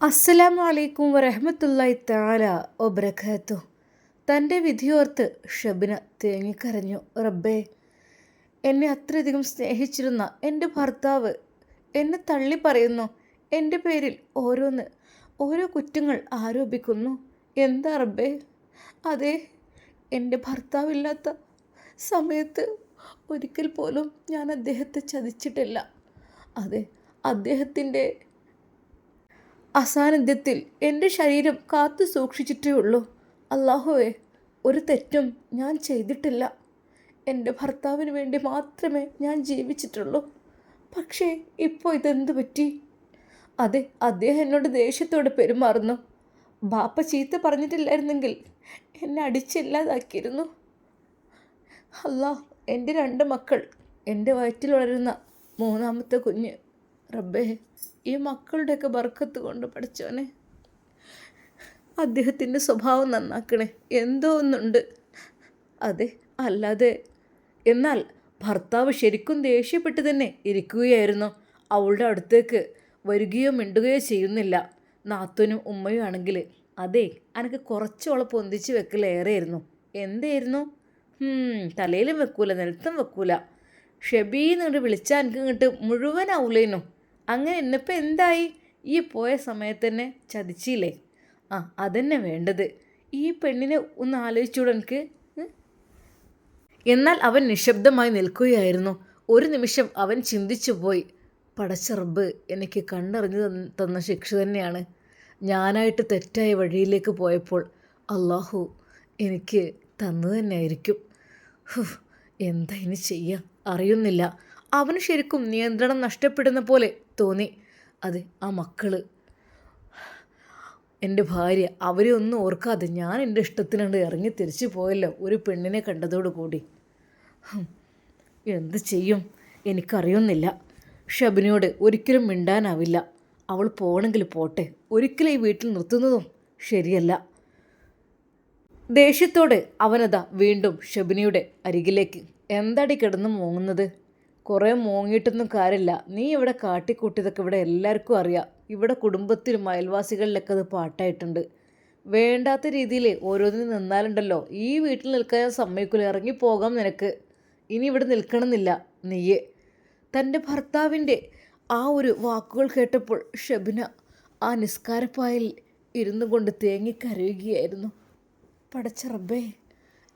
അസ്സലാമു അലൈക്കും വറഹമത്തല്ലായി താല ഒബ്രഖാത്തു തന്റെ വിധിയോർത്ത് ഷബിന തേങ്ങിക്കരഞ്ഞു. റബ്ബേ എന്നെ അത്രയധികം സ്നേഹിച്ചിരുന്ന എന്റെ ഭർത്താവ് എന്നെ തള്ളി പറയുന്നു. എന്റെ പേരിൽ ഓരോന്ന് ഓരോ കുറ്റങ്ങൾ ആരോപിക്കുന്നു. എന്താ റബ്ബേ? അതെ എന്റെ ഭർത്താവില്ലാത്ത സമയത്ത് ഒരിക്കൽ പോലും ഞാൻ അദ്ദേഹത്തെ ചതിച്ചിട്ടില്ല. അതെ അദ്ദേഹത്തിന്റെ അസാന്നിധ്യത്തിൽ എന്റെ ശരീരം കാത്തു സൂക്ഷിച്ചിട്ടേ ഉള്ളൂ. അള്ളാഹുവേ ഒരു തെറ്റും ഞാൻ ചെയ്തിട്ടില്ല. എന്റെ ഭർത്താവിന് വേണ്ടി മാത്രമേ ഞാൻ ജീവിച്ചിട്ടുള്ളൂ. പക്ഷേ ഇപ്പോൾ ഇതെന്ത് പറ്റി? അതെ അദ്ദേഹം എന്നോട് ദേഷ്യത്തോടെ പെരുമാറുന്നു. ബാപ്പ ചീത്ത പറഞ്ഞിട്ടില്ലായിരുന്നെങ്കിൽ എന്നെ അടിച്ചില്ലാതാക്കിയിരുന്നു. അല്ലാ എന്റെ രണ്ട് മക്കൾ എന്റെ വയറ്റിൽ വളരുന്ന മൂന്നാമത്തെ കുഞ്ഞ് റബ്ബേ ഈ മക്കളുടെയൊക്കെ ബർക്കത്ത് കൊണ്ട് പഠിച്ചോനെ അദ്ദേഹത്തിന്റെ സ്വഭാവം നന്നാക്കണേ. എന്തോ ഒന്നുണ്ട്. അതെ അല്ലാതെ. എന്നാൽ ഭർത്താവ് ശരിക്കും ദേഷ്യപ്പെട്ട് തന്നെ ഇരിക്കുകയായിരുന്നു. അവളുടെ അടുത്തേക്ക് വരികയോ മിണ്ടുകയോ ചെയ്യുന്നില്ല. നാത്തനും ഉമ്മയും ആണെങ്കിൽ അതെ എനിക്ക് കുറച്ചോളം പൊന്തിച്ച് വെക്കലേറെയായിരുന്നു എന്തായിരുന്നു? തലയിലും വെക്കൂല നിലത്തും വെക്കൂല. ഷെബീന്നിട്ട് വിളിച്ചാൽ എനിക്ക് ഇങ്ങോട്ട് മുഴുവൻ മുഴുവനാവൂലേനു. അങ്ങനെ ഇന്നിപ്പോൾ എന്തായി? ഈ പോയ സമയത്ത് തന്നെ ചതിച്ചില്ലേ? ആ അതന്നെ വേണ്ടത്. ഈ പെണ്ണിനെ ഒന്ന് ആലോചിച്ചൂടെ എനിക്ക്? എന്നാൽ അവൻ നിശബ്ദമായി നിൽക്കുകയായിരുന്നു. ഒരു നിമിഷം അവൻ ചിന്തിച്ചു പോയി. പടച്ചറബ് എനിക്ക് കണ്ടറിഞ്ഞു തന്ന ശിക്ഷ തന്നെയാണ്. ഞാനായിട്ട് തെറ്റായ വഴിയിലേക്ക് പോയപ്പോൾ അള്ളാഹു എനിക്ക് തന്നു തന്നെയായിരിക്കും. എന്താ ഇനി ചെയ്യാം? അറിയുന്നില്ല. അവന് ശരിക്കും നിയന്ത്രണം നഷ്ടപ്പെടുന്ന പോലെ തോന്നി. അതെ ആ മക്കൾ. എന്റെ ഭാര്യ അവരെ ഒന്നും ഓർക്കാതെ ഞാൻ എന്റെ ഇഷ്ടത്തിനുണ്ട് ഇറങ്ങി തിരിച്ചു പോയല്ലോ ഒരു പെണ്ണിനെ കണ്ടതോടു കൂടി. എന്ത് ചെയ്യും? എനിക്കറിയുന്നില്ല. ഷബിനോട് ഒരിക്കലും മിണ്ടാനാവില്ല. അവൾ പോകണമെങ്കിൽ പോട്ടെ ഒരിക്കലും ഈ വീട്ടിൽ നിർത്തുന്നതും ശരിയല്ല. ദേഷ്യത്തോടെ അവനതാ വീണ്ടും ഷബിനിയുടെ അരികിലേക്ക്. എന്താടി കിടന്നു മൂങ്ങുന്നത്? കുറേ മോങ്ങിയിട്ടൊന്നും കാര്യമില്ല. നീ ഇവിടെ കാട്ടിക്കൂട്ടിയതൊക്കെ ഇവിടെ എല്ലാവർക്കും അറിയാം. ഇവിടെ കുടുംബത്തിലും അയൽവാസികളിലൊക്കെ അത് പാട്ടായിട്ടുണ്ട്. വേണ്ടാത്ത രീതിയിൽ ഓരോന്നിനും നിന്നാലുണ്ടല്ലോ. ഈ വീട്ടിൽ നിൽക്കാൻ സമ്മതിക്കില്ല ഇറങ്ങിപ്പോകാം നിനക്ക്. ഇനി ഇവിടെ നിൽക്കണമെന്നില്ല നീയെ. തന്റെ ഭർത്താവിന്റെ ആ ഒരു വാക്കുകൾ കേട്ടപ്പോൾ ഷബിന ആ നിസ്കാരപ്പായിൽ ഇരുന്നു കൊണ്ട് തേങ്ങിക്കരയുകയായിരുന്നു പടച്ചറബേ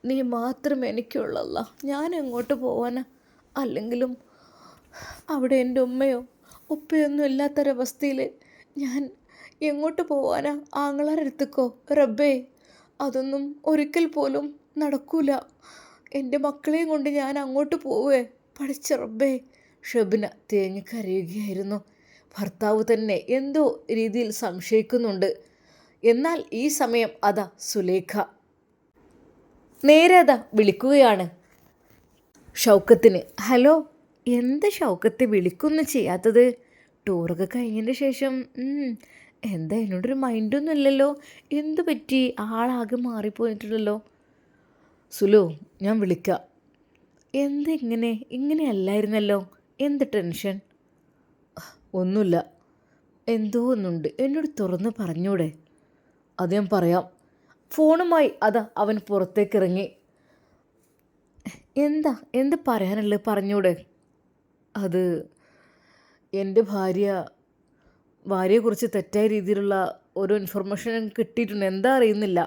നീ മാത്രം എനിക്കുള്ളല്ല ഞാൻ എങ്ങോട്ട് പോവാനാ? അല്ലെങ്കിലും അവിടെ എന്റെ ഉമ്മയോ ഉപ്പയൊന്നും ഇല്ലാത്തൊരവസ്ഥയിൽ ഞാൻ എങ്ങോട്ട് പോവാനാ ആങ്ങളാരെടുത്തക്കോ? റബ്ബേ അതൊന്നും ഒരിക്കൽ പോലും നടക്കൂല. എന്റെ മക്കളെയും കൊണ്ട് ഞാൻ അങ്ങോട്ട് പോവേ. പഠിച്ച റബ്ബേ ഷബിന തേങ്ങിക്കരയുകയായിരുന്നു ഭർത്താവ് തന്നെ എന്തോ രീതിയിൽ സംശയിക്കുന്നുണ്ട്. എന്നാൽ ഈ സമയം അതാ സുലേഖ. നേരെ അതാ വിളിക്കുകയാണ്. ഷൗക്കത്തിന്. ഹലോ എന്താ ഷൗക്കത്തെ വിളിക്കൊന്നും ചെയ്യാത്തത്? ടൂറൊക്കെ കഴിഞ്ഞതിന് ശേഷം എന്താ എന്നോടൊരു മൈൻഡൊന്നും ഇല്ലല്ലോ. എന്തു പറ്റി? ആളാകെ മാറിപ്പോയിട്ടുണ്ടല്ലോ. സുലു ഞാൻ വിളിക്കാം. എന്തെങ്ങനെ ഇങ്ങനെയല്ലായിരുന്നല്ലോ എന്ത് ടെൻഷൻ ഒന്നുമില്ല. എന്തോ ഒന്നുണ്ട്. എന്നോട് തുറന്ന് പറഞ്ഞൂടെ. അത് ഞാൻ പറയാം. ഫോണുമായി അതാ അവൻ പുറത്തേക്ക് ഇറങ്ങി എന്താ? എന്ത് പറയാനുള്ളത്? പറഞ്ഞൂടെ. അത് എന്റെ ഭാര്യ ഭാര്യയെക്കുറിച്ച് തെറ്റായ രീതിയിലുള്ള ഓരോ ഇൻഫർമേഷൻ കിട്ടിയിട്ടുണ്ട്. എന്താ അറിയുന്നില്ല.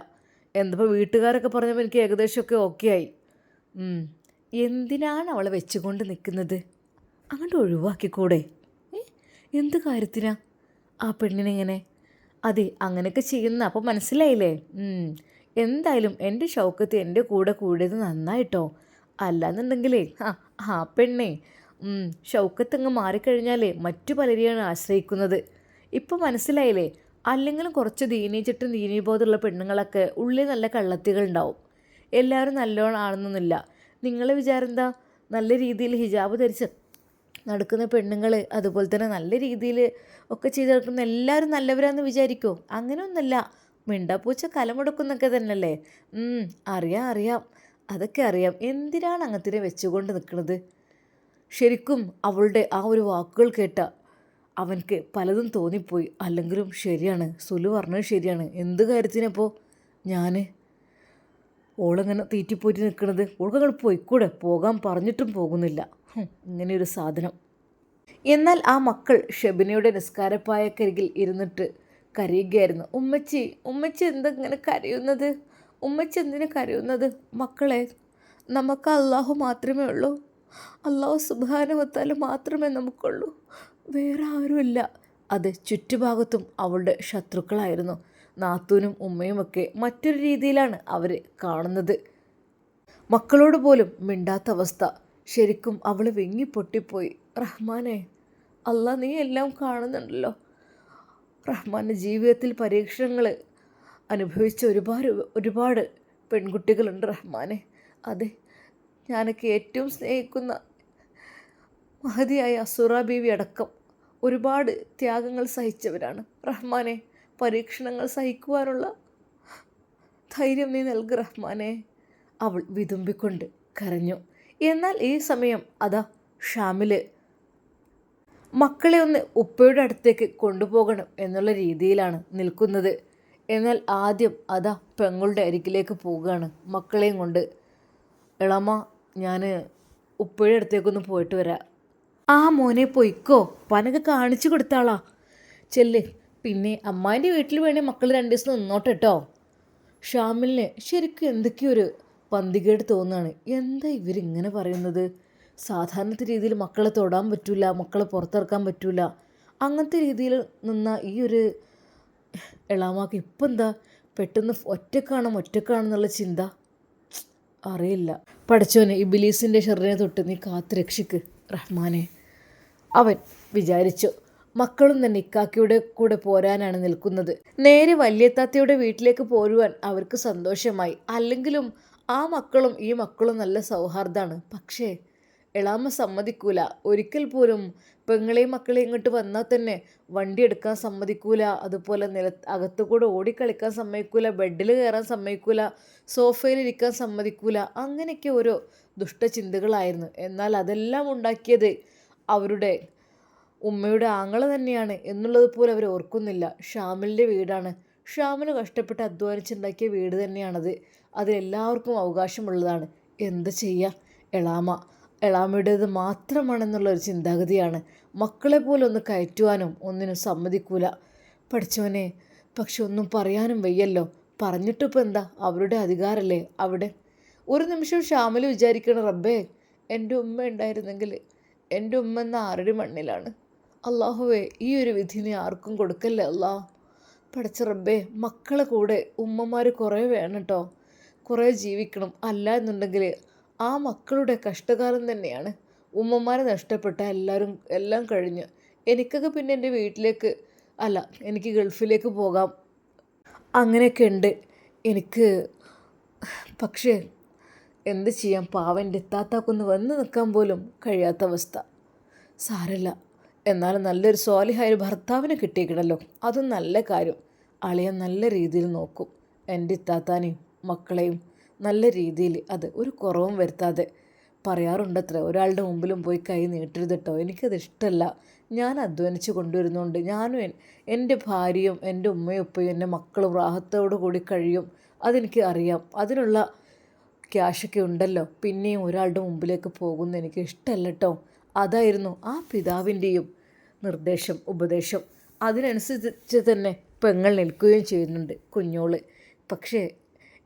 എന്തപ്പോൾ വീട്ടുകാരൊക്കെ പറഞ്ഞപ്പോൾ എനിക്ക് ഏകദേശമൊക്കെ ഓക്കെ ആയി. എന്തിനാണ് അവളെ വെച്ചുകൊണ്ട് നിൽക്കുന്നത് അങ്ങോട്ട് ഒഴിവാക്കിക്കൂടെ? എന്ത് കാര്യത്തിനാ? ആ പെണ്ണിനെങ്ങനെ? അതെ അങ്ങനെയൊക്കെ ചെയ്യുന്ന. അപ്പോൾ മനസ്സിലായില്ലേ? എന്തായാലും എന്റെ ഷൗക്കത്ത് എന്റെ കൂടെ കൂടിയത് നന്നായിട്ടോ? അല്ലാന്നുണ്ടെങ്കിലേ ആ ആ പെണ്ണേ ഷൗക്കത്തങ്ങ് മാറിക്കഴിഞ്ഞാലേ മറ്റു പലരെയാണ് ആശ്രയിക്കുന്നത്. ഇപ്പം മനസ്സിലായില്ലേ അല്ലെങ്കിലും കുറച്ച് ദീനീച്ചിട്ടും ദീനീബോധമുള്ള പെണ്ണുങ്ങളൊക്കെ ഉള്ളിൽ നല്ല കള്ളത്തികളുണ്ടാവും. എല്ലാവരും നല്ലോണം ആണെന്നൊന്നുമില്ല. നിങ്ങളെ വിചാരം എന്താ? നല്ല രീതിയിൽ ഹിജാബ് ധരിച്ച് നടക്കുന്ന പെണ്ണുങ്ങൾ അതുപോലെ തന്നെ നല്ല രീതിയിൽ ഒക്കെ ചെയ്ത് നടക്കുന്ന എല്ലാവരും നല്ലവരാന്ന് വിചാരിക്കുമോ അങ്ങനെയൊന്നുമല്ല. മിണ്ടാപ്പൂച്ച കലമുടക്കുന്നൊക്കെ തന്നെയല്ലേ? അറിയാം അറിയാം. അതൊക്കെ അറിയാം. എന്തിനാണ് അങ്ങനത്തിനെ വെച്ചുകൊണ്ട് നിൽക്കുന്നത് ശരിക്കും അവളുടെ ആ ഒരു വാക്കുകൾ കേട്ട അവൻക്ക് പലതും തോന്നിപ്പോയി. അല്ലെങ്കിലും ശരിയാണ്. സുലു പറഞ്ഞത് ശരിയാണ്. എന്ത് കാര്യത്തിനപ്പോൾ ഞാൻ ഓളങ്ങനെ തീറ്റിപ്പോയിട്ട് നിൽക്കണത് ഓൾക്കങ്ങൾ പോയിക്കൂടെ? പോകാൻ പറഞ്ഞിട്ടും പോകുന്നില്ല. ഇങ്ങനെയൊരു സാധനം. എന്നാൽ ആ മക്കൾ ഷെബിനയുടെ നിസ്കാരപ്പായക്കരികിൽ ഇരുന്നിട്ട് കരയുകയായിരുന്നു. ഉമ്മച്ചി ഉമ്മച്ചി എന്താ ഇങ്ങനെ കരയുന്നത്? ഉമ്മച്ചി എന്തിനു കരയുന്നത്? മക്കളെ നമുക്ക് അള്ളാഹു മാത്രമേ ഉള്ളൂ. അള്ളാഹു സുബാനുവത്താൽ മാത്രമേ നമുക്കുള്ളൂ. വേറെ ആരുമില്ല അത് ചുറ്റുഭാഗത്തും അവളുടെ ശത്രുക്കളായിരുന്നു. നാത്തൂനും ഉമ്മയുമൊക്കെ മറ്റൊരു രീതിയിലാണ് അവർ കാണുന്നത്. മക്കളോട് പോലും മിണ്ടാത്ത അവസ്ഥ. ശരിക്കും അവൾ വെങ്ങി പൊട്ടിപ്പോയി. റഹ്മാനെ അല്ല നീ എല്ലാം കാണുന്നുണ്ടല്ലോ. റഹ്മാന്റെ ജീവിതത്തിൽ പരീക്ഷണങ്ങൾ അനുഭവിച്ച ഒരുപാട് ഒരുപാട് പെൺകുട്ടികളുണ്ട് റഹ്മാനെ. അതെ ഞാനൊക്കെ ഏറ്റവും സ്നേഹിക്കുന്ന മഹതിയായ അസുറ ബീവി അടക്കം ഒരുപാട് ത്യാഗങ്ങൾ സഹിച്ചവരാണ്. റഹ്മാനെ പരീക്ഷണങ്ങൾ സഹിക്കുവാനുള്ള ധൈര്യം നീ നൽകു റഹ്മാനെ. അവൾ വിതുമ്പിക്കൊണ്ട് കരഞ്ഞു. എന്നാൽ ഈ സമയം അതാ ഷാമിൽ മക്കളെ ഒന്ന് ഉപ്പയുടെ അടുത്തേക്ക് കൊണ്ടുപോകണം എന്നുള്ള രീതിയിലാണ് നിൽക്കുന്നത്. എന്നാൽ ആദ്യം അതാ പെങ്ങളുടെ അരികിലേക്ക് പോവുകയാണ്. മക്കളെയും കൊണ്ട്. ഇളമ ഞാൻ ഉപ്പയുടെ അടുത്തേക്കൊന്ന് പോയിട്ട് വരാം. ആ മോനെ പൊയ്ക്കോ. പനൊക്കെ കാണിച്ചു കൊടുത്താളാ. ചെല്ല്. പിന്നെ അമ്മാന്റെ വീട്ടിൽ വേണേ മക്കൾ രണ്ട് ദിവസം നിന്നോട്ടെ കേട്ടോ ഷാമിലിന് ശരിക്കും എന്തൊക്കെയൊരു പന്തികേട് തോന്നുകയാണ് എന്താ ഇവരിങ്ങനെ പറയുന്നത്? സാധാരണ രീതിയിൽ മക്കളെ തൊടാൻ പറ്റില്ല മക്കളെ പുറത്തിറക്കാൻ പറ്റില്ല അങ്ങനത്തെ രീതിയിൽ നിന്ന ഈ ഒരു എളാമാക്ക് ഇപ്പം എന്താ? പെട്ടെന്ന് ഒറ്റക്കാണോ ഒറ്റക്കാണെന്നുള്ള ചിന്ത. അറിയില്ല. പഠിച്ചോനെ ഈ ബിലീസിന്റെ ഷെറിനെ തൊട്ട് നീ കാത്ത് രക്ഷിക്ക് റഹ്മാനെ. അവൻ വിചാരിച്ചു മക്കളും തന്നെ ഇക്കാക്കിയുടെ കൂടെ പോരാനാണ് നിൽക്കുന്നത്. നേരെ വല്യത്താത്തയുടെ വീട്ടിലേക്ക് പോരുവാൻ അവർക്ക് സന്തോഷമായി. അല്ലെങ്കിലും ആ മക്കളും ഈ മക്കളും നല്ല സൗഹാർദ്ദമാണ്. പക്ഷേ എളാമ്മ സമ്മതിക്കൂല. ഒരിക്കൽ പോലും പെങ്ങളെയും മക്കളെയും ഇങ്ങോട്ട് വന്നാൽ തന്നെ വണ്ടി എടുക്കാൻ സമ്മതിക്കൂല. അതുപോലെ നില അകത്തുകൂടെ ഓടിക്കളിക്കാൻ സമ്മതിക്കൂല. ബെഡിൽ കയറാൻ സമ്മതിക്കൂല. സോഫയിൽ ഇരിക്കാൻ സമ്മതിക്കൂല. അങ്ങനെയൊക്കെ ഓരോ ദുഷ്ടചിന്തകളായിരുന്നു എന്നാൽ അതെല്ലാം ഉണ്ടാക്കിയത് അവരുടെ ഉമ്മയുടെ ആങ്ങള തന്നെയാണ് എന്നുള്ളത് പോലും അവർ ഓർക്കുന്നില്ല. ഷാമിലിന്റെ വീടാണ്. ഷാമിന് കഷ്ടപ്പെട്ട് അധ്വാനിച്ചുണ്ടാക്കിയ വീട് തന്നെയാണത്. അതിലെല്ലാവർക്കും അവകാശമുള്ളതാണ്. എന്ത് ചെയ്യുക എളാമ? എളാമയുടേത് മാത്രമാണെന്നുള്ള ഒരു ചിന്താഗതിയാണ്. മക്കളെ പോലെ ഒന്ന് കയറ്റുവാനും ഒന്നിനും സമ്മതിക്കൂല. പഠിച്ചവനെ പക്ഷെ ഒന്നും പറയാനും വയ്യല്ലോ. പറഞ്ഞിട്ടിപ്പോൾ എന്താ? അവരുടെ അധികാരല്ലേ അവിടെ? ഒരു നിമിഷം ഷാമിൽ വിചാരിക്കണം റബ്ബേ എന്റെ ഉമ്മ ഉണ്ടായിരുന്നെങ്കിൽ എന്റെ ഉമ്മ എന്ന ആരുടെ മണ്ണിലാണ്. അള്ളാഹുവേ ഈ ഒരു വിധി നീ ആർക്കും കൊടുക്കല്ലേ അല്ലാ പഠിച്ച റബ്ബേ മക്കളെ കൂടെ ഉമ്മമാർ കുറേ വേണം കേട്ടോ കുറേ ജീവിക്കണം. അല്ല എന്നുണ്ടെങ്കിൽ ആ മക്കളുടെ കഷ്ടകാലം തന്നെയാണ്. ഉമ്മമാരെ നഷ്ടപ്പെട്ട എല്ലാവരും എല്ലാം കഴിഞ്ഞ്. എനിക്കൊക്കെ പിന്നെ എന്റെ വീട്ടിലേക്ക് അല്ല എനിക്ക് ഗൾഫിലേക്ക് പോകാം. അങ്ങനെയൊക്കെ ഉണ്ട്. എനിക്ക് പക്ഷേ എന്ത് ചെയ്യാം? പാവന്റെ എത്താത്താക്കൊന്ന് വന്ന് നിൽക്കാൻ പോലും കഴിയാത്ത അവസ്ഥ. സാരല്ല. എന്നാലും നല്ലൊരു സ്വാലിഹായ ഒരു ഭർത്താവിനെ കിട്ടിയേക്കണല്ലോ. അതും നല്ല കാര്യം. അളിയൻ നല്ല രീതിയിൽ നോക്കും. എന്റെ ഇത്താത്താനെയും മക്കളെയും നല്ല രീതിയിൽ അത് ഒരു കുറവും വരുത്താതെ പറയാറുണ്ടത്ര. ഒരാളുടെ മുമ്പിലും പോയി കൈ നീട്ടരുത് കേട്ടോ എനിക്കത് ഇഷ്ടമല്ല ഞാൻ അധ്വാനിച്ച് കൊണ്ടുവരുന്നുണ്ട്. ഞാനും എന്റെ ഭാര്യയും എന്റെ ഉമ്മയും ഉപ്പയും എന്റെ മക്കളും റാഹത്തോടു കൂടി കഴിയും. അതെനിക്ക് അറിയാം. അതിനുള്ള ക്യാഷൊക്കെ ഉണ്ടല്ലോ. പിന്നെയും ഒരാളുടെ മുമ്പിലേക്ക് പോകുന്ന എനിക്ക് ഇഷ്ടമല്ല കേട്ടോ അതായിരുന്നു ആ പിതാവിന്റെയും നിർദ്ദേശം ഉപദേശം. അതിനനുസരിച്ച് തന്നെ പെങ്ങൾ നിൽക്കുകയും ചെയ്യുന്നുണ്ട് കുഞ്ഞോൾ. പക്ഷേ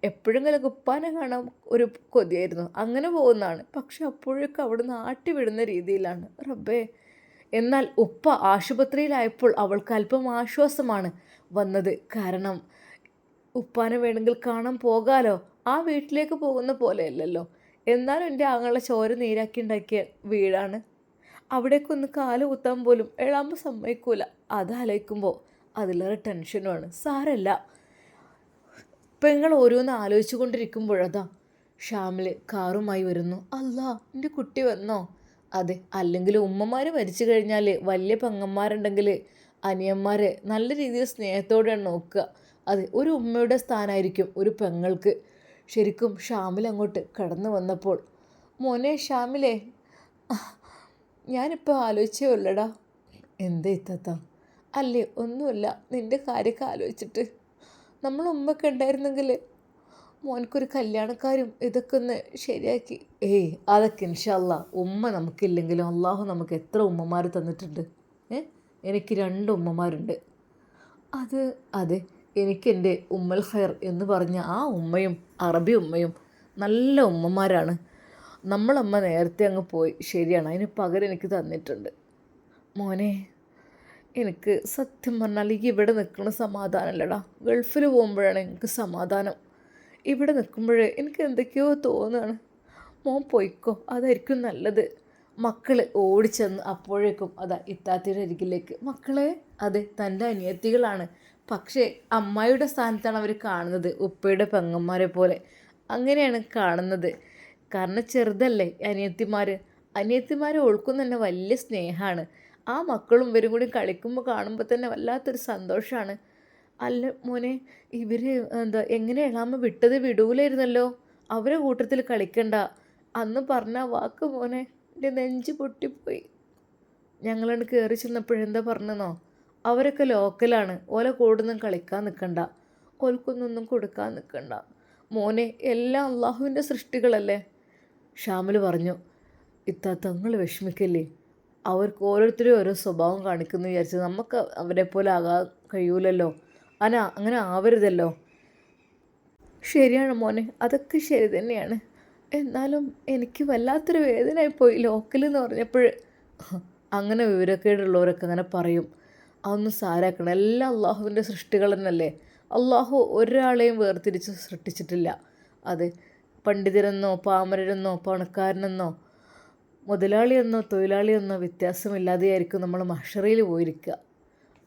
എപ്പോഴെങ്കിലും കുപ്പാനെ കാണാൻ ഒരു കൊതിയായിരുന്നു. അങ്ങനെ പോകുന്നതാണ്. പക്ഷെ അപ്പോഴേക്കും അവിടുന്ന് ആട്ടി വിടുന്ന രീതിയിലാണ്. റബ്ബേ എന്നാൽ ഉപ്പ ആശുപത്രിയിലായപ്പോൾ അവൾക്ക് അല്പം ആശ്വാസമാണ് വന്നത്. കാരണം ഉപ്പാനെ വേണമെങ്കിൽ കാണാൻ പോകാലോ? ആ വീട്ടിലേക്ക് പോകുന്ന പോലെയല്ലല്ലോ. എന്നാലും എന്റെ ആങ്ങളെ ചോര നീരാക്കി ഉണ്ടാക്കിയ വീടാണ്. അവിടേക്കൊന്ന് കാൽ കുത്താൻ പോലും എഴാമ്പ് സമ്മതിക്കൂല. അതാലോചിക്കുമ്പോൾ അതിലേറെ ടെൻഷനുമാണ്. സാരല്ല. പെങ്ങൾ ഓരോന്ന് ആലോചിച്ചു കൊണ്ടിരിക്കുമ്പോഴതാ ഷാമിൽ കാറുമായി വരുന്നു. അല്ലാ എന്റെ കുട്ടി വന്നോ? അതെ അല്ലെങ്കിൽ ഉമ്മമാർ മരിച്ചു കഴിഞ്ഞാൽ വലിയ പെങ്ങന്മാരുണ്ടെങ്കിൽ അനിയന്മാരെ നല്ല രീതിയിൽ സ്നേഹത്തോടെയാണ് നോക്കുക. അതെ ഒരു ഉമ്മയുടെ സ്ഥാനമായിരിക്കും ഒരു പെങ്ങൾക്ക്. ശരിക്കും ഷാമിൽ അങ്ങോട്ട് കടന്നു വന്നപ്പോൾ മോനെ ഷാമിലേ ഞാനിപ്പോൾ ആലോചിച്ചേ ഉള്ളടാ. എന്താ ഇത്താത്ത? അല്ലേ ഒന്നുമില്ല നിന്റെ കാര്യമൊക്കെ ആലോചിച്ചിട്ട്. നമ്മൾ ഉമ്മയൊക്കെ ഉണ്ടായിരുന്നെങ്കിൽ മോനക്കൊരു കല്യാണക്കാരും ഇതൊക്കെ ഒന്ന് ശരിയാക്കി. ഏയ് അതൊക്കെ ഇൻഷല്ല ഉമ്മ നമുക്കില്ലെങ്കിലും അള്ളാഹു നമുക്ക് എത്ര ഉമ്മമാർ തന്നിട്ടുണ്ട്. ഏ? എനിക്ക് രണ്ട് ഉമ്മമാരുണ്ട്. അത് അതെ എനിക്കെന്റെ ഉമ്മൽ ഖൈർ എന്ന് പറഞ്ഞ ആ ഉമ്മയും അറബി ഉമ്മയും നല്ല ഉമ്മമാരാണ്. നമ്മളമ്മ നേരത്തെ അങ്ങ് പോയി. ശരിയാണ്. അതിന് പകരം എനിക്ക് തന്നിട്ടുണ്ട്. മോനെ എനിക്ക് സത്യം പറഞ്ഞാൽ ഇവിടെ നിൽക്കുന്ന സമാധാനമല്ലടാ. ഗൾഫിൽ പോകുമ്പോഴാണ് എനിക്ക് സമാധാനം. ഇവിടെ നിൽക്കുമ്പോഴേ എനിക്ക് എന്തൊക്കെയോ തോന്നുകയാണ് മോൻ പോയിക്കോ അതായിരിക്കും നല്ലത്. മക്കൾ ഓടിച്ചെന്ന് അപ്പോഴേക്കും അതാ ഇത്താത്തിയുടെ അരികിലേക്ക്. മക്കളെ അതെ തന്റെ അനിയത്തികളാണ്. പക്ഷേ അമ്മായിയുടെ സ്ഥാനത്താണ് അവർ കാണുന്നത് ഉപ്പയുടെ പെങ്ങന്മാരെ പോലെ. അങ്ങനെയാണ് കാണുന്നത്. കാരണം ചെറുതല്ലേ അനിയത്തിമാർ അനിയത്തിമാരെ ഓൾക്കും തന്നെ വലിയ സ്നേഹമാണ് ആ മക്കളും ഇവരും കൂടി കളിക്കുമ്പോൾ കാണുമ്പോൾ തന്നെ വല്ലാത്തൊരു സന്തോഷമാണ് അല്ല മോനെ ഇവർ എന്താ എങ്ങനെ എളാമ വിട്ടത് വിടൂലായിരുന്നല്ലോ. അവരെ കൂട്ടത്തിൽ കളിക്കണ്ട. അന്ന് പറഞ്ഞ വാക്ക് മോനെ എന്റെ നെഞ്ച് പൊട്ടിപ്പോയി. ഞങ്ങളാണ് കയറി ചെന്നപ്പോഴെന്താ പറഞ്ഞെന്നോ? അവരൊക്കെ ലോക്കലാണ്. ഓല കൂടുന്നും കളിക്കാൻ നിൽക്കണ്ട ഓൽക്കൊന്നൊന്നും കൊടുക്കാൻ നിൽക്കണ്ട മോനെ എല്ലാം അള്ളാഹുവിന്റെ സൃഷ്ടികളല്ലേ? ഷാമിൽ പറഞ്ഞു ഇത്താ തങ്ങൾ വിഷമിക്കല്ലേ? അവർക്ക് ഓരോരുത്തരും ഓരോ സ്വഭാവം കാണിക്കുന്നു വിചാരിച്ച് നമുക്ക് അവരെ പോലെ ആകാൻ കഴിയൂലല്ലോ. അന അങ്ങനെ ആവരുതല്ലോ. ശരിയാണ് മോനെ അതൊക്കെ ശരി തന്നെയാണ്. എന്നാലും എനിക്ക് വല്ലാത്തൊരു വേദനയായി പോയി ലോക്കൽ എന്ന് പറഞ്ഞപ്പോൾ അങ്ങനെ വിവരക്കേടുള്ളവരൊക്കെ അങ്ങനെ പറയും. അതൊന്നും സാരാക്കണം. എല്ലാം അള്ളാഹുവിന്റെ സൃഷ്ടികൾ തന്നെയല്ലേ. അള്ളാഹു ഒരാളെയും വേർതിരിച്ച് സൃഷ്ടിച്ചിട്ടില്ല. അത് പണ്ഡിതരെന്നോ പാമരരെന്നോ പണക്കാരനെന്നോ മുതലാളിയെന്നോ തൊഴിലാളിയെന്നോ വ്യത്യാസമില്ലാതെയായിരിക്കും നമ്മൾ മഷറയിൽ പോയിരിക്കുക.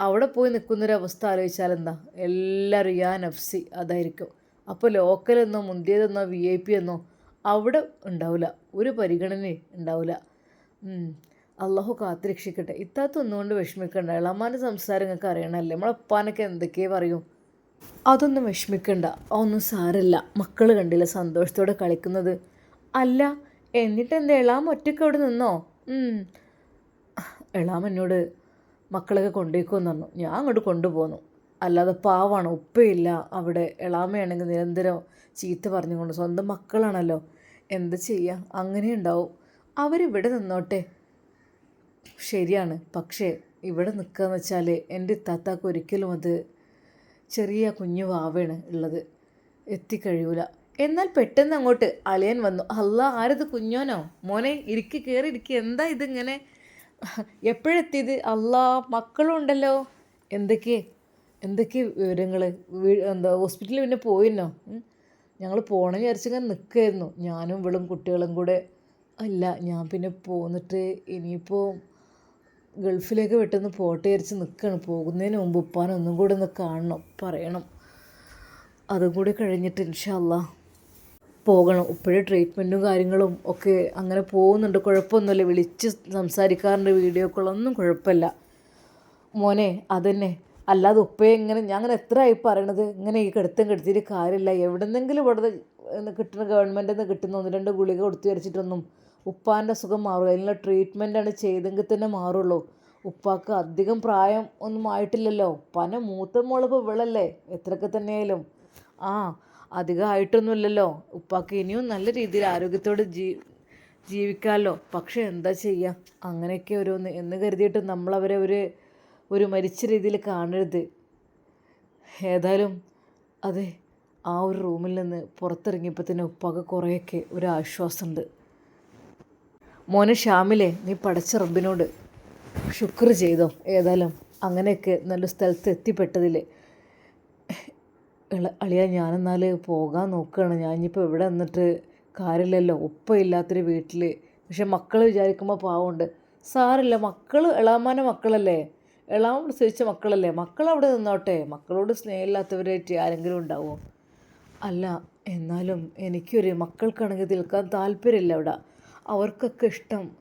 അവിടെ പോയി നിൽക്കുന്നൊരവസ്ഥ ആലോചിച്ചാൽ എന്താ എല്ലാവരും യാ നഫ്സി അതായിരിക്കും. അപ്പോൾ ലോക്കലെന്നോ മുന്തിയതെന്നോ വി ഐ പി എന്നോ അവിടെ ഉണ്ടാവില്ല. ഒരു പരിഗണനയും ഉണ്ടാവില്ല. അള്ളാഹു കാത്തിരക്ഷിക്കട്ടെ. ഇത്താത്ത ഒന്നുകൊണ്ട് വിഷമിക്കണ്ട. ഇളമാന്റെ സംസാരം നിങ്ങൾക്ക് അറിയണമല്ലേ? നമ്മളപ്പാനൊക്കെ എന്തൊക്കെയേ പറയും? അതൊന്നും വിഷമിക്കണ്ട. അതൊന്നും സാരല്ല മക്കൾ കണ്ടില്ല? സന്തോഷത്തോടെ കളിക്കുന്നത്. അല്ല എന്നിട്ട് എന്താ എളാം ഒറ്റയ്ക്ക് അവിടെ നിന്നോ എളാം എന്നോട് മക്കളൊക്കെ കൊണ്ടുപോയിക്കോന്ന് പറഞ്ഞു ഞാൻ അങ്ങോട്ട് കൊണ്ടുപോന്നു. അല്ലാതെ പാവാണ് ഉപ്പയില്ല. അവിടെ എളാമയാണെങ്കിൽ നിരന്തരം ചീത്ത പറഞ്ഞുകൊണ്ട് സ്വന്തം മക്കളാണല്ലോ. എന്ത് ചെയ്യുക അങ്ങനെ ഉണ്ടാവും. അവരിവിടെ നിന്നോട്ടെ. ശരിയാണ്. പക്ഷേ ഇവിടെ നിൽക്കുകയെന്ന് വെച്ചാൽ എന്റെ ഇത്താത്താക്ക് ഒരിക്കലും അത് ചെറിയ കുഞ്ഞു വാവയാണ് ഉള്ളത്. എത്തിക്കഴിയൂല. എന്നാൽ പെട്ടെന്ന് അങ്ങോട്ട് അളിയൻ വന്നു. അല്ല ആരത് കുഞ്ഞോനോ? മോനെ ഇരിക്കി കയറി ഇരിക്കി. എന്താ ഇതിങ്ങനെ? എപ്പോഴെത്തിയത്? അല്ല മക്കളും ഉണ്ടല്ലോ. എന്തൊക്കെ? എന്തൊക്കെ വിവരങ്ങൾ എന്താ ഹോസ്പിറ്റലിൽ പിന്നെ പോയിന്നോ? ഞങ്ങൾ പോകണം വിചാരിച്ചിങ്ങനെ നിൽക്കായിരുന്നു ഞാനും ഇവളും കുട്ടികളും കൂടെ. അല്ല ഞാൻ പിന്നെ പോന്നിട്ട് ഇനിയിപ്പോൾ ഗൾഫിലേക്ക് പെട്ടെന്ന് പോട്ടെ വിചാരിച്ച് നിൽക്കണം പോകുന്നതിന് മുമ്പ് ഉപ്പാനൊന്നും കൂടെ ഒന്ന് കാണണം പറയണം. അതും കൂടി കഴിഞ്ഞിട്ട് ഇൻഷല്ല പോകണം. ഇപ്പോഴും ട്രീറ്റ്മെന്റും കാര്യങ്ങളും ഒക്കെ അങ്ങനെ പോകുന്നുണ്ട്. കുഴപ്പമൊന്നുമില്ല. വിളിച്ച് സംസാരിക്കാറുണ്ട്. വീഡിയോ കോളൊന്നും കുഴപ്പമില്ല. മോനെ അതന്നെ. അല്ലാതെ ഉപ്പയെ ഇങ്ങനെ ഞാൻ അങ്ങനെ എത്ര ആയി പറയണത്? ഇങ്ങനെ ഈ കിടത്തും കിടത്തിയിട്ട് കാര്യമില്ല. എവിടെന്നെങ്കിലും ഇവിടെ കിട്ടുന്ന ഗവൺമെന്റിൽ നിന്ന് കിട്ടുന്ന ഒന്ന് രണ്ട് ഗുളിക കൊടുത്തു വരച്ചിട്ടൊന്നും ഉപ്പാന്റെ സുഖം മാറും അതിനുള്ള ട്രീറ്റ്മെന്റാണ് ചെയ്തെങ്കിൽ തന്നെ മാറുള്ളൂ. ഉപ്പാക്ക് അധികം പ്രായം ഒന്നും ആയിട്ടില്ലല്ലോ. ഉപ്പാന്റെ മൂത്ത മോളിപ്പോൾ ഇവളല്ലേ? എത്രയൊക്കെ തന്നെയായാലും. ആ അധികം ആയിട്ടൊന്നുമില്ലല്ലോ. ഉപ്പാക്ക് ഇനിയും നല്ല രീതിയിൽ ആരോഗ്യത്തോടെ ജീ ജീവിക്കാമല്ലോ പക്ഷേ എന്താ ചെയ്യാം? അങ്ങനെയൊക്കെ ഓരോന്ന്. എന്ന് കരുതിയിട്ട് നമ്മളവരെ ഒരു ഒരു മരിച്ച രീതിയിൽ കാണരുത്. ഏതായാലും അതെ ആ ഒരു റൂമിൽ നിന്ന് പുറത്തിറങ്ങിയപ്പോൾ തന്നെ ഉപ്പാക്ക് കുറേയൊക്കെ ഒരു ആശ്വാസമുണ്ട്. മോനെ ഷ്യാമിലെ നീ പടച്ച റബ്ബിനോട് ശുക്ർ ചെയ്തോ. ഏതായാലും അങ്ങനെയൊക്കെ നല്ല സ്ഥലത്ത് എത്തിപ്പെട്ടതിൽ അളിയ ഞാനെന്നാൽ പോകാൻ നോക്കുകയാണ് ഞാനിപ്പോൾ ഇവിടെ നിന്നിട്ട് കാര്യമില്ലല്ലോ. ഉപ്പയില്ലാത്തൊരു വീട്ടിൽ പക്ഷെ മക്കൾ വിചാരിക്കുമ്പോൾ പാവമുണ്ട്. സാറില്ല മക്കൾ ഇളാമാന്റെ മക്കളല്ലേ? ഇളാമോട് പ്രസവിച്ച മക്കളല്ലേ? മക്കൾ അവിടെ നിന്നോട്ടെ. മക്കളോട് സ്നേഹമില്ലാത്തവരായിട്ട് ആരെങ്കിലും ഉണ്ടാവുമോ അല്ല എന്നാലും എനിക്കൊരു മക്കൾക്കാണെങ്കിൽ നിൽക്കാൻ താല്പര്യമില്ല അവിടെ അവർക്കൊക്കെ ഇഷ്ടം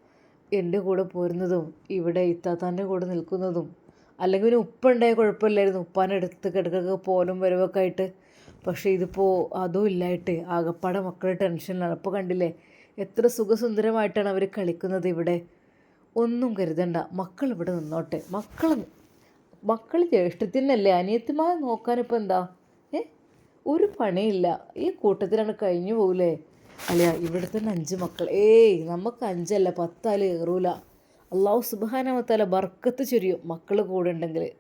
എന്റെ കൂടെ പോരുന്നതും ഇവിടെ ഇത്താത്താന്റെ കൂടെ നിൽക്കുന്നതും അല്ലെങ്കിൽ പിന്നെ ഉപ്പുണ്ടായ കുഴപ്പമില്ലായിരുന്നു. ഉപ്പാന്റെ അടുത്ത് പോലും വരവൊക്കെ ആയിട്ട്. പക്ഷേ ഇതിപ്പോൾ അതും ഇല്ലായിട്ട്. ആകപ്പാടെ മക്കൾ ടെൻഷനിലാണ് അപ്പോൾ കണ്ടില്ലേ? എത്ര സുഖസുന്ദരമായിട്ടാണ് അവർ കളിക്കുന്നത് ഇവിടെ. ഒന്നും കരുതണ്ട. മക്കൾ ഇവിടെ നിന്നോട്ടെ. മക്കൾ മക്കൾ ജ്യേഷ്ഠത്തിനല്ലേ? അനിയത്തിമാരെ നോക്കാനിപ്പോൾ എന്താ? ഏ? ഒരു പണിയില്ല. ഈ കൂട്ടത്തിലാണ് കഴിഞ്ഞു പോകില്ലേ അല്ല ഇവിടെ തന്നെ അഞ്ച് മക്കൾ. ഏയ് നമുക്ക് അഞ്ചല്ല. പത്താൽ കയറൂല അള്ളാഹു സുബാനവത്താല ബർക്കത്ത് ചൊരിയും. മക്കൾ കൂടെ ഉണ്ടെങ്കിൽ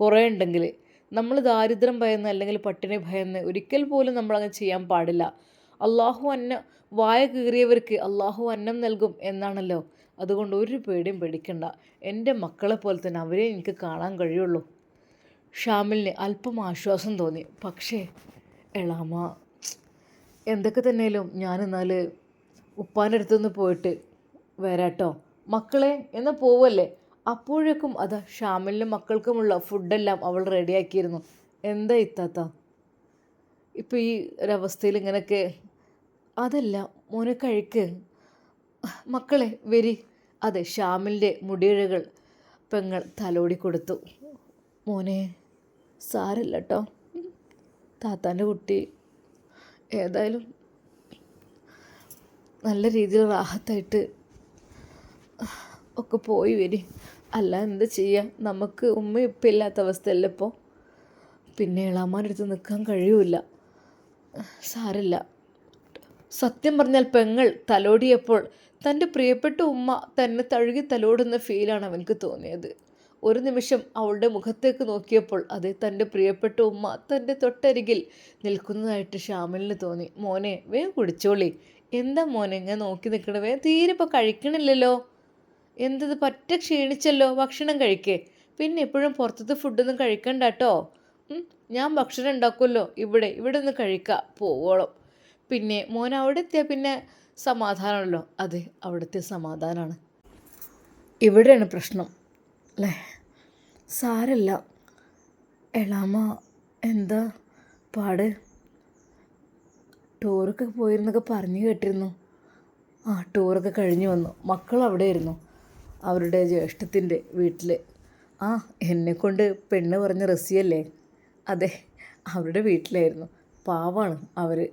കുറേ ഉണ്ടെങ്കിൽ നമ്മൾ ദാരിദ്ര്യം ഭയന്ന് അല്ലെങ്കിൽ പട്ടിണി ഭയന്ന് ഒരിക്കൽ പോലും നമ്മളങ്ങനെ ചെയ്യാൻ പാടില്ല. അള്ളാഹു അന്ന വായ കീറിയവർക്ക് അള്ളാഹു അന്നം നൽകും എന്നാണല്ലോ. അതുകൊണ്ട് ഒരു പേടിയും പേടിക്കണ്ട. എന്റെ മക്കളെ പോലെ തന്നെ അവരെ എനിക്ക് കാണാൻ കഴിയുള്ളൂ. ഷാമിലിന് അല്പം ആശ്വാസം തോന്നി. പക്ഷേ എളാമ എന്തൊക്കെ തന്നെയാലും ഞാനെന്നാൽ ഉപ്പാന്റെ അടുത്തുനിന്ന് പോയിട്ട് വരാട്ടോ. മക്കളെ എന്ന് പോവല്ലേ? അപ്പോഴേക്കും അതാ ഷാമിലിനും മക്കൾക്കുമുള്ള ഫുഡെല്ലാം അവൾ റെഡിയാക്കിയിരുന്നു. എന്താ ഇത്താത്ത? ഇപ്പോൾ ഈ ഒരവസ്ഥയിൽ ഇങ്ങനെയൊക്കെ അതല്ല മോനെ കഴിക്ക്. മക്കളെ വരി. അതെ ഷാമിലിന്റെ മുടിയിഴകൾ പെങ്ങൾ തലോടി കൊടുത്തു. മോനെ സാരല്ല കേട്ടോ താത്താന്റെ കുട്ടി ഏതായാലും നല്ല രീതിയിൽ റാഹത്തായിട്ട് ഒക്കെ പോയി വരും. അല്ല എന്ത് ചെയ്യുക നമുക്ക് ഉമ്മ ഇപ്പം ഇല്ലാത്ത അവസ്ഥയല്ല ഇപ്പോൾ പിന്നെ ഇളാമാരെടുത്ത് നിൽക്കാൻ കഴിയൂല സാരല്ല. സത്യം പറഞ്ഞാൽ പെങ്ങൾ തലോടിയപ്പോൾ തന്റെ പ്രിയപ്പെട്ട ഉമ്മ തന്നെ തഴുകി തലോടുന്ന ഫീലാണ് അവനക്ക് തോന്നിയത്. ഒരു നിമിഷം അവളുടെ മുഖത്തേക്ക് നോക്കിയപ്പോൾ അത് തന്റെ പ്രിയപ്പെട്ട ഉമ്മ തന്റെ തൊട്ടരികിൽ നിൽക്കുന്നതായിട്ട് ഷാമിലിന് തോന്നി. മോനെ വേഗം കുടിച്ചോളി. എന്താ മോനെ ഇങ്ങനെ നോക്കി നിൽക്കണവേ തീരെ ഇപ്പോൾ കഴിക്കണില്ലല്ലോ. എന്തത് പറ്റ ക്ഷീണിച്ചല്ലോ ഭക്ഷണം കഴിക്കേ. പിന്നെ എപ്പോഴും പുറത്തത്തെ ഫുഡൊന്നും കഴിക്കണ്ട കേട്ടോ ഞാൻ ഭക്ഷണം ഉണ്ടാക്കുമല്ലോ. ഇവിടെ ഇവിടെ നിന്ന് കഴിക്കാം. പോവോളം. പിന്നെ മോൻ അവിടെ എത്തിയാൽ പിന്നെ സമാധാനമല്ലോ അതെ അവിടുത്തെ സമാധാനമാണ്. ഇവിടെയാണ് പ്രശ്നം. അല്ലേ സാരല്ല. എളാമ എന്താ പാട്? ടൂറൊക്കെ പോയിരുന്നൊക്കെ പറഞ്ഞു കേട്ടിരുന്നു. ആ ടൂറൊക്കെ കഴിഞ്ഞു വന്നു. മക്കൾ അവിടെ അവരുടെ ജ്യേഷ്ഠത്തിന്റെ വീട്ടിൽ. ആ എന്നെക്കൊണ്ട് പെണ്ണ് പറഞ്ഞ റസിയല്ലേ? അതെ അവരുടെ വീട്ടിലായിരുന്നു. പാവാണ് അവർ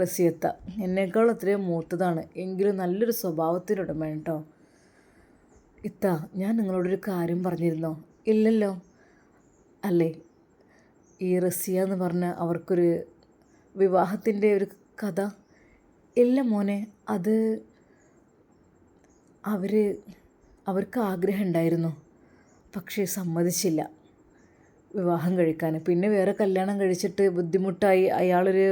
റസിയത്ത. എന്നേക്കാൾ അത്രയും മൂത്തതാണ്. എങ്കിലും നല്ലൊരു സ്വഭാവത്തിനുടമയാണ് കേട്ടോ. ഇത്ത ഞാൻ നിങ്ങളോടൊരു കാര്യം പറഞ്ഞിരുന്നോ? ഇല്ലല്ലോ. അല്ലേ? ഈ റസിയ എന്ന് പറഞ്ഞ അവർക്കൊരു വിവാഹത്തിന്റെ ഒരു കഥ? ഇല്ല മോനെ അത് അവർ അവർക്ക് ആഗ്രഹം ഉണ്ടായിരുന്നു പക്ഷേ സമ്മതിച്ചില്ല. വിവാഹം കഴിക്കാൻ. പിന്നെ വേറെ കല്യാണം കഴിച്ചിട്ട് ബുദ്ധിമുട്ടായി അയാളൊരു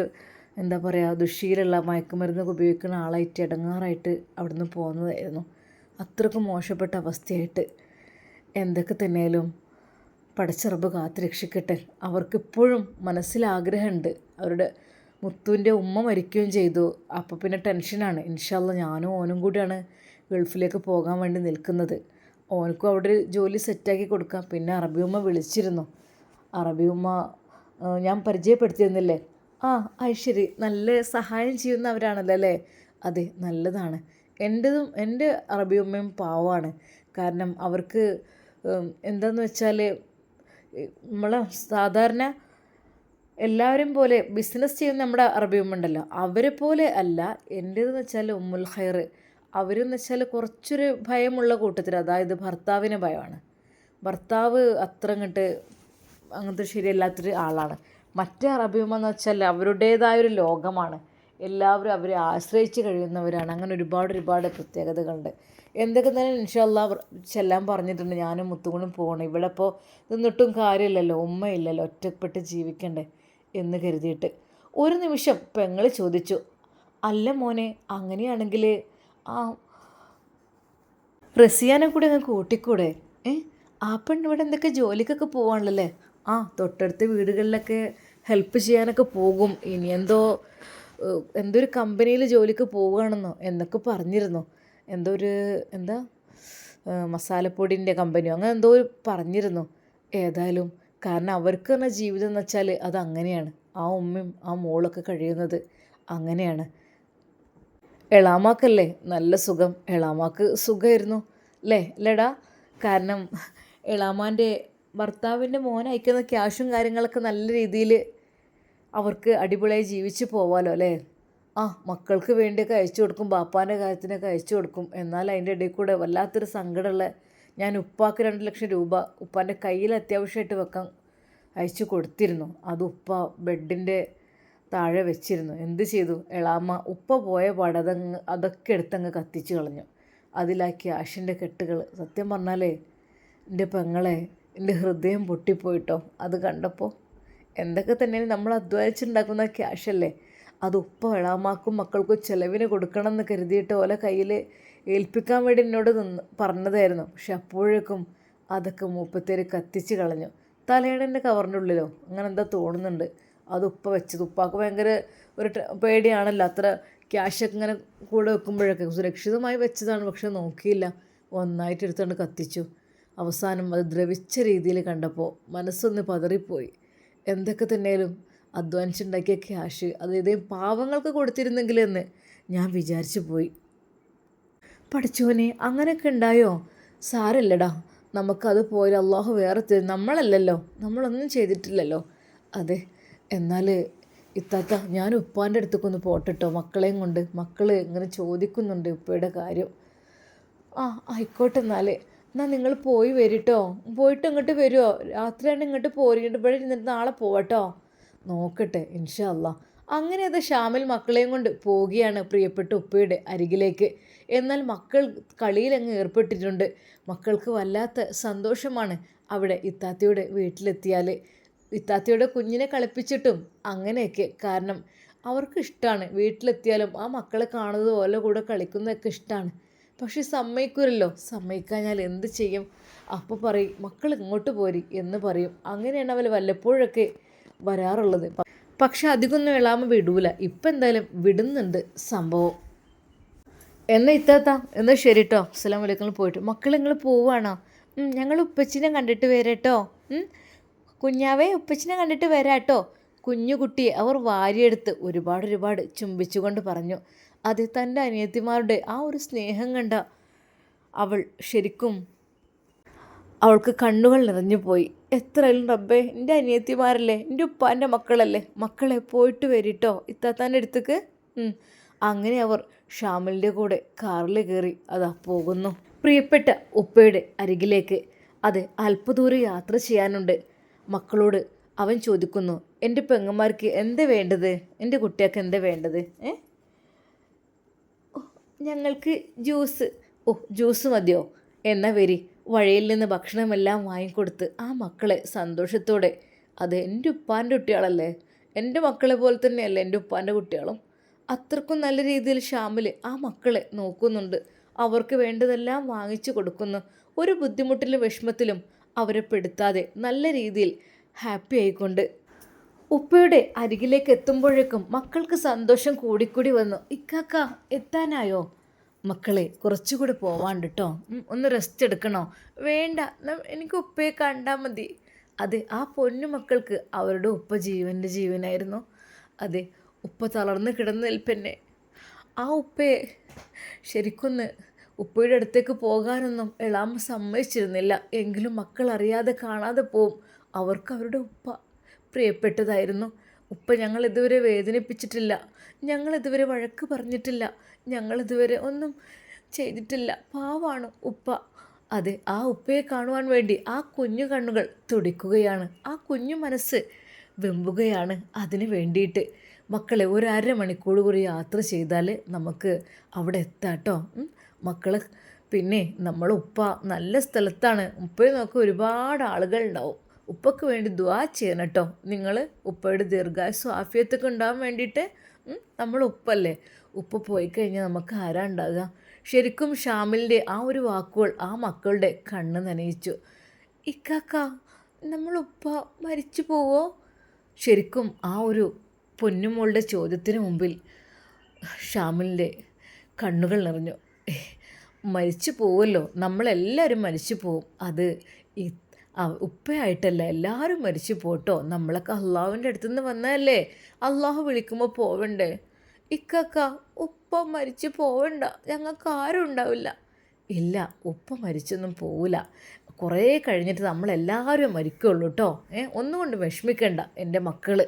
എന്താ പറയുക ദുശ്ശീലുള്ള മയക്കുമരുന്നൊക്കെ ഉപയോഗിക്കുന്ന ആളായിട്ട് ഇടങ്ങാറായിട്ട് അവിടുന്ന് പോകുന്നതായിരുന്നു അത്രയ്ക്ക് മോശപ്പെട്ട അവസ്ഥയായിട്ട്. എന്തൊക്കെ തന്നെയാലും പടച്ചിറബ് കാത്തു രക്ഷിക്കട്ടെ അവർക്കിപ്പോഴും മനസ്സിൽ ആഗ്രഹമുണ്ട് അവരുടെ മുത്തുവിന്റെ ഉമ്മ മരിക്കുകയും ചെയ്തു. അപ്പോൾ പിന്നെ ടെൻഷനാണ്. ഇൻഷാല്ല ഞാനും ഓനും കൂടിയാണ് ഗൾഫിലേക്ക് പോകാൻ വേണ്ടി നിൽക്കുന്നത്. ഓനക്കും അവിടെ ഒരു ജോലി സെറ്റാക്കി കൊടുക്കാം. പിന്നെ അറബിയുമ്മ വിളിച്ചിരുന്നു. അറബിയുമ്മ ഞാൻ പരിചയപ്പെടുത്തിയിരുന്നില്ലേ? ആ ഐശ്വരി നല്ല സഹായം ചെയ്യുന്നവരാണല്ലോ അല്ലേ? അതെ നല്ലതാണ്. എന്റെതും എന്റെ അറബിയമ്മയും പാവമാണ്. കാരണം അവർക്ക് എന്താന്ന് വെച്ചാൽ നമ്മളെ സാധാരണ എല്ലാവരും പോലെ ബിസിനസ് ചെയ്യുന്ന നമ്മുടെ അറബിയമ്മ ഉണ്ടല്ലോ. അവരെ പോലെ അല്ല എന്റേതെന്ന് വെച്ചാൽ ഉമ്മുൽ ഖൈർ അവരെന്ന് വെച്ചാൽ കുറച്ചൊരു ഭയമുള്ള കൂട്ടത്തിൽ അതായത് ഭർത്താവിന് ഭയമാണ്. ഭർത്താവ് അത്ര അങ്ങോട്ട് അങ്ങനത്തെ ശരിയല്ലാത്തൊരു ആളാണ്. മറ്റേ അറബിമെന്ന് വെച്ചാൽ അവരുടേതായൊരു ലോകമാണ്. എല്ലാവരും അവരെ ആശ്രയിച്ച് കഴിയുന്നവരാണ്. അങ്ങനെ ഒരുപാട് ഒരുപാട് പ്രത്യേകതകളുണ്ട്. എന്തൊക്കെ തന്നെ ഇൻഷല്ല ചെല്ലാൻ പറഞ്ഞിട്ടുണ്ട്. ഞാനും മുത്തുകൊണ്ടും പോകണം ഇവിടെ ഇപ്പോൾ നിന്നിട്ടും കാര്യമില്ലല്ലോ. ഉമ്മയില്ലല്ലോ. ഒറ്റപ്പെട്ട് ജീവിക്കണ്ടേ എന്ന് കരുതിയിട്ട് ഒരു നിമിഷം പെങ്ങൾ ചോദിച്ചു അല്ല മോനെ അങ്ങനെയാണെങ്കിൽ ആ. റസിയാനെ കൂടെ അങ്ങ് കൂട്ടിക്കൂടെ? ഏ? ആ പെണ്ണ് ഇവിടെ എന്തൊക്കെ ജോലിക്കൊക്കെ പോവാണല്ലേ? ആ തൊട്ടടുത്ത വീടുകളിലൊക്കെ ഹെൽപ്പ് ചെയ്യാനൊക്കെ പോകും. ഇനി എന്തോ എന്തൊരു കമ്പനിയിൽ ജോലിക്ക് പോവുകയാണെന്നോ? എന്നൊക്കെ പറഞ്ഞിരുന്നു. എന്തോ ഒരു എന്താ മസാലപ്പൊടിന്റെ കമ്പനിയോ അങ്ങനെ എന്തോ ഒരു പറഞ്ഞിരുന്നു. ഏതായാലും കാരണം അവർക്ക് തന്നെ ജീവിതം എന്ന് വെച്ചാൽ അത് അങ്ങനെയാണ്. ആ ഉമ്മയും ആ മോളൊക്കെ കഴിയുന്നത് അങ്ങനെയാണ്. എളാമാക്കല്ലേ? നല്ല സുഖം. എളാമാക്ക് സുഖമായിരുന്നു അല്ലേ അല്ലേടാ കാരണം എളാമാന്റെ ഭർത്താവിന്റെ മോൻ അയക്കുന്ന ക്യാഷും കാര്യങ്ങളൊക്കെ നല്ല രീതിയിൽ അവർക്ക് അടിപൊളിയായി ജീവിച്ച് പോവാലോ അല്ലേ ആ മക്കൾക്ക് വേണ്ടിയൊക്കെ അയച്ചു കൊടുക്കും. ബാപ്പാന്റെ കാര്യത്തിനൊക്കെ അയച്ചു കൊടുക്കും. എന്നാൽ അതിന്റെ ഇടയിൽ കൂടെ വല്ലാത്തൊരു സങ്കടമുള്ള ഞാൻ ഉപ്പാക്ക് രണ്ട് ലക്ഷം രൂപ ഉപ്പാന്റെ കയ്യിൽ അത്യാവശ്യമായിട്ട് വെക്കാൻ അയച്ചു കൊടുത്തിരുന്നു. അത് ഉപ്പ ബെഡിന്റെ താഴെ വെച്ചിരുന്നു. എന്ത് ചെയ്തു? എളാമ്മ ഉപ്പ പോയ പടതങ്ങ് അതൊക്കെ എടുത്തങ്ങ് കത്തിച്ച് കളഞ്ഞു. അതിലാക്കിയ ആഷിന്റെ കെട്ടുകൾ. സത്യം പറഞ്ഞാലേ എന്റെ പെങ്ങളെ എന്റെ ഹൃദയം പൊട്ടിപ്പോയിട്ടോ? അത് കണ്ടപ്പോൾ എന്തൊക്കെ തന്നെയാണ് നമ്മൾ അധ്വാനിച്ചുണ്ടാക്കുന്ന ക്യാഷല്ലേ അത് ഉപ്പ എളാമാക്കും മക്കൾക്കും ചിലവിന് കൊടുക്കണം എന്ന് കരുതിയിട്ട് ഓലെ കയ്യിൽ ഏൽപ്പിക്കാൻ വേണ്ടി എന്നോട് നിന്ന് പറഞ്ഞതായിരുന്നു. പക്ഷെ അപ്പോഴേക്കും അതൊക്കെ മൂപ്പത്തേര് കത്തിച്ച് കളഞ്ഞു. തലയണന്റെ കവറിന്റെ ഉള്ളിലോ? അങ്ങനെ എന്താ തോന്നുന്നുണ്ട്. അത് ഉപ്പ വെച്ചത്. ഉപ്പാക്ക് ഭയങ്കര ഒരു പേടിയാണല്ലോ. അത്ര ക്യാഷൊക്കെ ഇങ്ങനെ കൂടെ വെക്കുമ്പോഴൊക്കെ സുരക്ഷിതമായി വെച്ചതാണ്. പക്ഷെ നോക്കിയില്ല. ഒന്നായിട്ട് എടുത്തുകൊണ്ട് കത്തിച്ചു. അവസാനം അത് ദ്രവിച്ച രീതിയിൽ കണ്ടപ്പോൾ മനസ്സൊന്ന് പതറിപ്പോയി. എന്തൊക്കെ തന്നെയാലും അധ്വാനിച്ചുണ്ടാക്കിയ ക്യാഷ് അത് ഇതേ പാവങ്ങൾക്ക് കൊടുത്തിരുന്നെങ്കിലെന്ന് ഞാൻ വിചാരിച്ചു പോയി. പഠിച്ചോനെ അങ്ങനെയൊക്കെ ഉണ്ടായോ? സാരല്ലടാ. നമുക്കത് പോയാൽ അള്ളാഹു വേറെ തരും. നമ്മളല്ലല്ലോ. നമ്മളൊന്നും ചെയ്തിട്ടില്ലല്ലോ. അതെ എന്നാൽ ഇത്താത്ത ഞാൻ ഉപ്പാന്റെ അടുത്തേക്കൊന്ന് പോട്ടെട്ടോ മക്കളെയും കൊണ്ട്. മക്കൾ ഇങ്ങനെ ചോദിക്കുന്നുണ്ട് ഉപ്പയുടെ കാര്യം. ആ ആയിക്കോട്ടെ എന്നാൽ എന്നാൽ നിങ്ങൾ പോയി വരിട്ടോ. പോയിട്ട് ഇങ്ങോട്ട് വരുമോ രാത്രിയാണ് ഇങ്ങോട്ട് പോരിട്ട് ഇവിടെ നാളെ പോവട്ടോ. നോക്കട്ടെ ഇൻഷാ അല്ലാ. അങ്ങനെ അത് ഷാമിൽ മക്കളെയും കൊണ്ട് പോവുകയാണ് പ്രിയപ്പെട്ട ഉപ്പയുടെ അരികിലേക്ക്. എന്നാൽ മക്കൾ കളിയിലങ്ങ് ഏർപ്പെട്ടിട്ടുണ്ട്. മക്കൾക്ക് വല്ലാത്ത സന്തോഷമാണ് അവിടെ ഇത്താത്തയുടെ വീട്ടിലെത്തിയാൽ ഇത്താത്തയുടെ കുഞ്ഞിനെ കളിപ്പിച്ചിട്ടും അങ്ങനെയൊക്കെ. കാരണം അവർക്ക് ഇഷ്ടമാണ് വീട്ടിലെത്തിയാലും ആ മക്കളെ കാണുന്നത് പോലെ കൂടെ കളിക്കുന്നതൊക്കെ ഇഷ്ടമാണ് പക്ഷെ സമ്മതിക്കൂരല്ലോ സമ്മതിക്കാഞ്ഞാൽ എന്ത് ചെയ്യും? അപ്പോൾ പറയും മക്കൾ ഇങ്ങോട്ട് പോരി എന്ന് പറയും. അങ്ങനെയാണ് അവർ വല്ലപ്പോഴൊക്കെ വരാറുള്ളത്. പക്ഷെ അധികമൊന്നും എളാമ വിടൂല. ഇപ്പം എന്തായാലും വിടുന്നുണ്ട് സംഭവം. എന്നാ ഇത്താത്ത എന്നാൽ ശരി കേട്ടോ അസ്സലാം വലൈക്കും പോയിട്ട് മക്കൾ നിങ്ങൾ പോവാണോ? ഞങ്ങൾ ഉപ്പച്ചിനെ കണ്ടിട്ട് വരാട്ടോ. കുഞ്ഞാവേ ഉപ്പച്ചിനെ കണ്ടിട്ട് വരാട്ടോ. കുഞ്ഞു കുട്ടിയെ അവർ വാരിയെടുത്ത് ഒരുപാട് ഒരുപാട് ചുംബിച്ചുകൊണ്ട് പറഞ്ഞു. അത് തന്റെ അനിയത്തിമാരുടെ ആ ഒരു സ്നേഹം കണ്ട അവൾ ശരിക്കും അവൾക്ക് കണ്ണുകൾ നിറഞ്ഞു പോയി. റബ്ബേ എന്റെ അനിയത്തിമാരല്ലേ എന്റെ ഉപ്പാന്റെ മക്കളല്ലേ മക്കളെ പോയിട്ട് വരിട്ടോ ഇത്താത്താന്റെ അടുത്തേക്ക്? അങ്ങനെ അവർ ഷാമിലിന്റെ കൂടെ കാറിൽ കയറി അതാ പോകുന്നു. പ്രിയപ്പെട്ട ഉപ്പയുടെ അരികിലേക്ക്. അത് അല്പദൂരം യാത്ര ചെയ്യാനുണ്ട്. മക്കളോട് അവൻ ചോദിക്കുന്നു എന്റെ പെങ്ങന്മാർക്ക് എന്താ വേണ്ടത്? എന്റെ കുട്ടികൾക്ക് എന്താ വേണ്ടത്? ഏ? ഞങ്ങൾക്ക് ജ്യൂസ്. ഓ ജ്യൂസ് മതിയോ? എന്നാ വരി. വഴിയിൽ നിന്ന് ഭക്ഷണമെല്ലാം വാങ്ങിക്കൊടുത്ത് ആ മക്കളെ സന്തോഷത്തോടെ അത് എന്റെ ഉപ്പാന്റെ കുട്ടികളല്ലേ? എന്റെ മക്കളെ പോലെ തന്നെയല്ലേ എന്റെ ഉപ്പാന്റെ കുട്ടികളും? അത്രക്കും നല്ല രീതിയിൽ ഷാമിൽ ആ മക്കളെ നോക്കുന്നുണ്ട്. അവർക്ക് വേണ്ടതെല്ലാം വാങ്ങിച്ചു കൊടുക്കുന്നു. ഒരു ബുദ്ധിമുട്ടിലും വിഷമത്തിലും അവരെ പെടുത്താതെ നല്ല രീതിയിൽ ഹാപ്പി ആയിക്കൊണ്ട്. ഉപ്പയുടെ അരികിലേക്ക് എത്തുമ്പോഴേക്കും മക്കൾക്ക് സന്തോഷം കൂടിക്കൂടി വന്നു. ഇക്കാക്ക എത്താനായോ? മക്കളെ കുറച്ചുകൂടി പോവാണ്ട് കേട്ടോ ഒന്ന് റെസ്റ്റ് എടുക്കണോ? വേണ്ട എനിക്ക് ഉപ്പയെ കണ്ടാൽ മതി. അതെ ആ പൊന്നു മക്കൾക്ക് അവരുടെ ഉപ്പ ജീവന്റെ ജീവനായിരുന്നു. അതെ ഉപ്പ തളർന്ന് കിടന്നതിൽ നിൽപ്പന്നെ. ആ ഉപ്പയെ ശരിക്കൊന്ന് ഉപ്പയുടെ അടുത്തേക്ക് പോകാനൊന്നും എളാമ്മ സമ്മതിച്ചിരുന്നില്ല. എങ്കിലും മക്കൾ അറിയാതെ കാണാതെ പോവും. അവർക്ക് അവരുടെ ഉപ്പ പ്രിയപ്പെട്ടതായിരുന്നു. ഉപ്പ ഞങ്ങൾ ഇതുവരെ വേദനിപ്പിച്ചിട്ടില്ല. ഞങ്ങൾ ഇതുവരെ വഴക്ക് പറഞ്ഞിട്ടില്ല. ഞങ്ങൾ ഇതുവരെ ഒന്നും ചെയ്തിട്ടില്ല. പാവാണ് ഉപ്പ. അതെ ആ ഉപ്പയെ കാണുവാൻ വേണ്ടി ആ കുഞ്ഞു കണ്ണുകൾ തുടിക്കുകയാണ്. ആ കുഞ്ഞു മനസ്സ് വെമ്പുകയാണ് അതിന് വേണ്ടിയിട്ട്. മക്കളെ ഒരു അരമണിക്കൂർ കൂടി യാത്ര ചെയ്താൽ നമുക്ക് അവിടെ എത്താം ഉം. മക്കൾ പിന്നെ നമ്മൾ ഉപ്പ നല്ല സ്ഥലത്താണ്. ഉപ്പയെ നോക്കി ഒരുപാട് ആളുകൾ ഉണ്ടാവും ഉപ്പയ്ക്ക് വേണ്ടി ദ്വാ ചെയ്യണം കേട്ടോ നിങ്ങൾ ഉപ്പയുടെ ദീർഘായുസ് ആഫിയത്തൊക്കെ ഉണ്ടാകാൻ വേണ്ടിയിട്ട് നമ്മൾ ഉപ്പല്ലേ? ഉപ്പ പോയി കഴിഞ്ഞാൽ നമുക്ക് ആരാ ഉണ്ടാകുക ശരിക്കും ഷാമിലിന്റെ ആ ഒരു വാക്കുകൾ ആ മക്കളുടെ കണ്ണ് നനയിച്ചു. ഇക്കാക്ക നമ്മൾ ഉപ്പ മരിച്ചു പോവോ? ശരിക്കും ആ ഒരു പൊന്നുമോളുടെ ചോദ്യത്തിന് മുമ്പിൽ ഷാമിലിന്റെ കണ്ണുകൾ നിറഞ്ഞു. മരിച്ചു പോവുമല്ലോ നമ്മളെല്ലാവരും മരിച്ചു പോവും. അത് ഉപ്പയായിട്ടല്ല എല്ലാവരും മരിച്ചു പോട്ടോ നമ്മളൊക്കെ അള്ളാഹുവിന്റെ അടുത്ത് നിന്ന് വന്നതല്ലേ? അള്ളാഹു വിളിക്കുമ്പോൾ പോവണ്ടേ? ഇക്കക്ക ഉപ്പ മരിച്ചു പോവണ്ട. ഞങ്ങൾക്ക് ആരും ഉണ്ടാവില്ല. ഇല്ല ഉപ്പ മരിച്ചൊന്നും പോവില്ല കുറേ കഴിഞ്ഞിട്ട് നമ്മളെല്ലാവരും മരിക്കുള്ളൂ കേട്ടോ ഏ ഒന്നുകൊണ്ട് വിഷമിക്കണ്ട എന്റെ മക്കൾ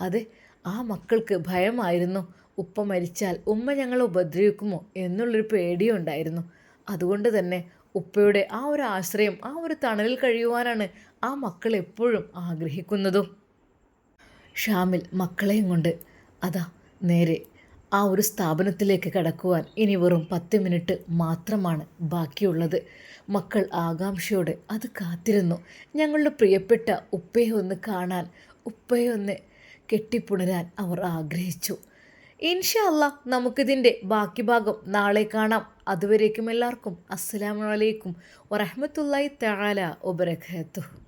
അതെ ആ മക്കൾക്ക് ഭയമായിരുന്നു. ഉപ്പ മരിച്ചാൽ ഉമ്മ ഞങ്ങളെ ഉപദ്രവിക്കുമോ എന്നുള്ളൊരു പേടിയും ഉണ്ടായിരുന്നു അതുകൊണ്ട് തന്നെ ഉപ്പയുടെ ആ ഒരു ആശ്രയം ആ ഒരു തണലിൽ കഴിയുവാനാണ് ആ മക്കൾ എപ്പോഴും ആഗ്രഹിക്കുന്നതും. ഷാമിൽ മക്കളെയും കൊണ്ട് അതാ നേരെ ആ ഒരു സ്ഥാപനത്തിലേക്ക് കടക്കുവാൻ ഇനി വെറും പത്ത് മിനിറ്റ് മാത്രമാണ് ബാക്കിയുള്ളത്. മക്കൾ ആകാംക്ഷയോടെ അത് കാത്തിരുന്നു. ഞങ്ങളുടെ പ്രിയപ്പെട്ട ഉപ്പയെ ഒന്ന് കാണാൻ ഉപ്പയെ ഒന്ന് കെട്ടിപ്പുണരാൻ അവർ ആഗ്രഹിച്ചു. ഇൻഷാ അല്ലാ നമുക്കിതിന്റെ ബാക്കി ഭാഗം നാളെ കാണാം. അതുവരേക്കും എല്ലാവർക്കും അസ്സാം വലൈക്കും വറഹമത്തല്ലായി തആല വബറകാതുഹു.